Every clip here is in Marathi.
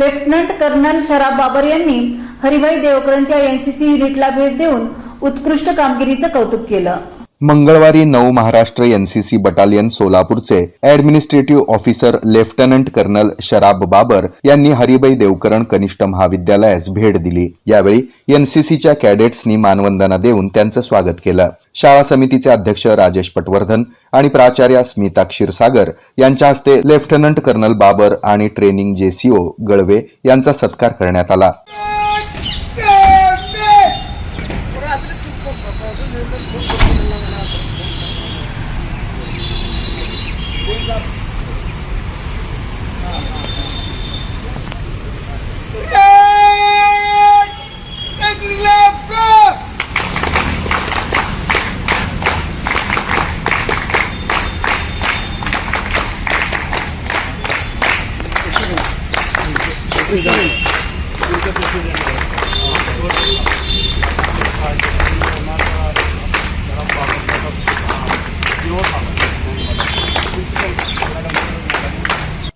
लेफ्टनंट कर्नल शराब बाबर यांनी हरिभाई देवकरणच्या एनसीसी युनिटला भेट देऊन उत्कृष्ट कामगिरीचं कौतुक केलं. मंगळवारी नऊ महाराष्ट्र एनसीसी बटालियन सोलापूरचे administrative officer lieutenant colonel Sharab Babar यांनी हरिबाई देवकरण कनिष्ठ महाविद्यालयास भेट दिली. यावेळी एनसीसीच्या कॅडेट्सनी मानवंदना देऊन त्यांचं स्वागत केलं. शाळा समितीचे अध्यक्ष राजेश पटवर्धन आणि प्राचार्या स्मिता क्षीरसागर यांच्या हस्ते लेफ्टनंट कर्नल बाबर आणि ट्रेनिंग जेसीओ गळवे यांचा सत्कार करण्यात आला.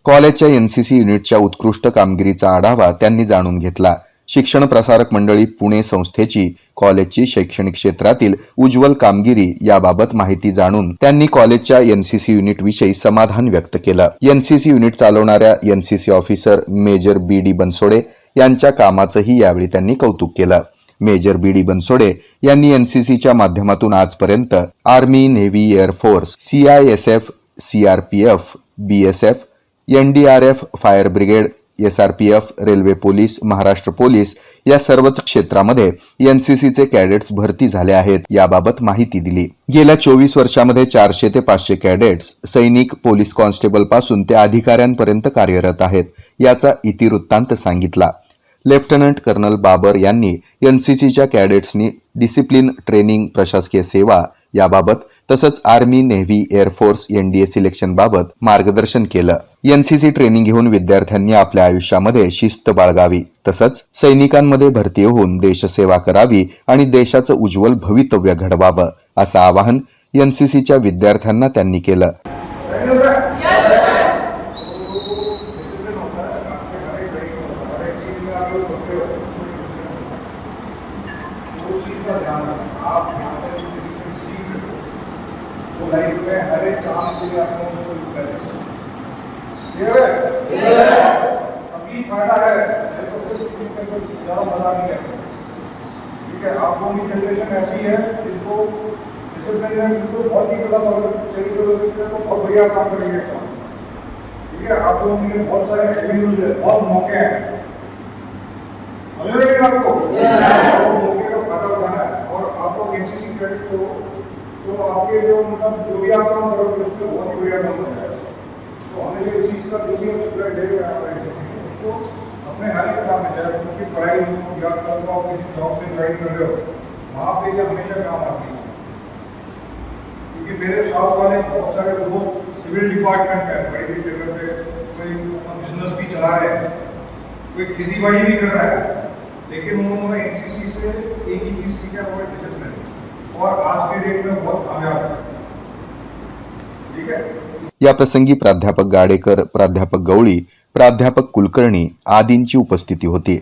कॉलेजच्या एनसीसी युनिटच्या उत्कृष्ट कामगिरीचा आढावा त्यांनी जाणून घेतला. शिक्षण प्रसारक मंडळी पुणे संस्थेची कॉलेजची शैक्षणिक क्षेत्रातील उज्ज्वल कामगिरी याबाबत माहिती जाणून त्यांनी कॉलेजच्या एनसीसी युनिट विषयी समाधान व्यक्त केलं. एनसीसी युनिट चालवणाऱ्या NCC officer major B D Bansode यांच्या कामाचंही यावेळी त्यांनी कौतुक केलं. मेजर बी डी बनसोडे यांनी एनसीसीच्या माध्यमातून आजपर्यंत army navy air force CISF CRPF BSF NDRF fire brigade S R P F railway police Maharashtra police या सर्वच क्षेत्रामध्ये एनसीसीचे कॅडेट्स भरती झाले आहेत. याबाबत माहिती दिली. गेल्या चोवीस वर्षामध्ये चारशे ते पाचशे कॅडेट्स सैनिक पोलीस कॉन्स्टेबलपासून ते अधिकाऱ्यांपर्यंत कार्यरत आहेत याचा इतिवृत्तांत सांगितला. लेफ्टनंट कर्नल बाबर यांनी एनसीसीच्या कॅडेट्सनी डिसिप्लिन ट्रेनिंग प्रशासकीय सेवा याबाबत तसंच army navy air force NDA selection बाबत मार्गदर्शन केलं. एनसीसी ट्रेनिंग घेऊन विद्यार्थ्यांनी आपल्या आयुष्यामध्ये शिस्त बाळगावी. तसंच सैनिकांमध्ये भरती होऊन देशसेवा करावी आणि देशाचं उज्ज्वल भवितव्य घडवावं असं आवाहन एनसीसीच्या विद्यार्थ्यांना त्यांनी केलं. तो में हर एक काम के लिए आपको अभी फ़ायदा है ज़्यादा मज़ा नहीं है ठीक है आप लोगों की जनरेशन ऐसी है जिनको डिसिप्लिन है जिनको बहुत ही बड़ा चाहिए तो बहुत बढ़िया काम करेंगे ठीक है आप लोगों के बहुत सारे एवेन्यूज है बहुत मौके हैं समझ रहे आपको मौके का फ़ायदा उठाना है और आप लोग एनसीसी क्रेडिट को तो आपके जो मतलब जो भी आप काम करोगे उसको बहुत बढ़िया काम हो तो हमें जो चीज़ का जो भी पूरा डे उसको अपने हर एक काम में, चाहे उनकी पढ़ाई हो या कल को आप किसी जॉब में ज्वाइन कर रहे हो, वहाँ पे ये हमेशा काम आती है। क्योंकि मेरे साथ वाले बहुत सारे दोस्त सिविल डिपार्टमेंट में बड़ी बड़ी जगह पे कोई बिज़नेस भी चला रहे हैं, कोई खेती बाड़ी भी कर रहा है, लेकिन उन्होंने एनसीसी से एक ही चीज़ सीखा वो डिसिप्लिन और आज के डेट में बहुत कामयाब है। या प्रसंगी प्राध्यापक गाडेकर प्राध्यापक गवळी प्राध्यापक कुलकर्णी आदींची उपस्थिती होती.